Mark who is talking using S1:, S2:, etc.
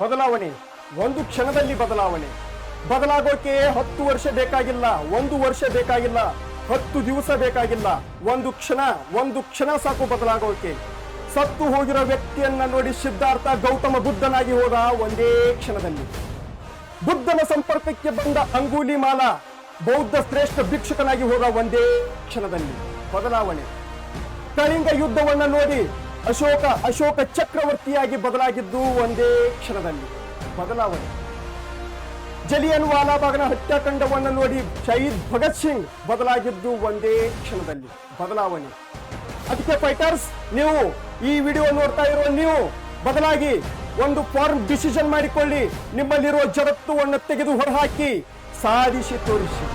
S1: ಬದಲಾವಣೆ, ಒಂದು ಕ್ಷಣದಲ್ಲಿ ಬದಲಾವಣೆ. ಬದಲಾಗೋಕೆ ಹತ್ತು ವರ್ಷ ಬೇಕಾಗಿಲ್ಲ, ಒಂದು ವರ್ಷ ಬೇಕಾಗಿಲ್ಲ, ಹತ್ತು ದಿವಸ ಬೇಕಾಗಿಲ್ಲ, ಒಂದು ಕ್ಷಣ ಒಂದು ಕ್ಷಣ ಸಾಕು ಬದಲಾಗೋಕೆ. ಸತ್ತು ಹೋಗಿರೋ ವ್ಯಕ್ತಿಯನ್ನ ನೋಡಿ ಸಿದ್ಧಾರ್ಥ ಗೌತಮ ಬುದ್ಧನಾಗಿ ಹೋದ ಒಂದೇ ಕ್ಷಣದಲ್ಲಿ. ಬುದ್ಧನ ಸಂಪರ್ಕಕ್ಕೆ ಬಂದ ಅಂಗೂಲಿ ಮಾಲ ಬೌದ್ಧ ಶ್ರೇಷ್ಠ ಭಿಕ್ಷುಕನಾಗಿ ಹೋದ ಒಂದೇ ಕ್ಷಣದಲ್ಲಿ. ಬದಲಾವಣೆ. ಕಳಿಂಗ ಯುದ್ಧವನ್ನ ನೋಡಿ ಅಶೋಕ ಅಶೋಕ ಚಕ್ರವರ್ತಿಯಾಗಿ ಬದಲಾಗಿದ್ದು ಒಂದೇ ಕ್ಷಣದಲ್ಲಿ. ಬದಲಾವಣೆ. ಜಲಿಯನ್ ವಾಲಾಬಾಗ್ನ ಹತ್ಯಾಕಾಂಡವನ್ನು ನೋಡಿ ಶಹೀದ್ ಭಗತ್ ಸಿಂಗ್ ಬದಲಾಗಿದ್ದು ಒಂದೇ ಕ್ಷಣದಲ್ಲಿ. ಬದಲಾವಣೆ. ಅದಕ್ಕೆ ಫೈಟರ್ಸ್, ನೀವು ಈ ವಿಡಿಯೋ ನೋಡ್ತಾ ಇರೋ ನೀವು ಬದಲಾಗಿ ಒಂದು ಫಾರ್ಮ್ ಡಿಸಿಷನ್ ಮಾಡಿಕೊಳ್ಳಿ. ನಿಮ್ಮಲ್ಲಿರುವ ಜಗತ್ತುವನ್ನು ತೆಗೆದು ಹೊರಹಾಕಿ. ಸಾಧಿಸಿ ತೋರಿಸಿ.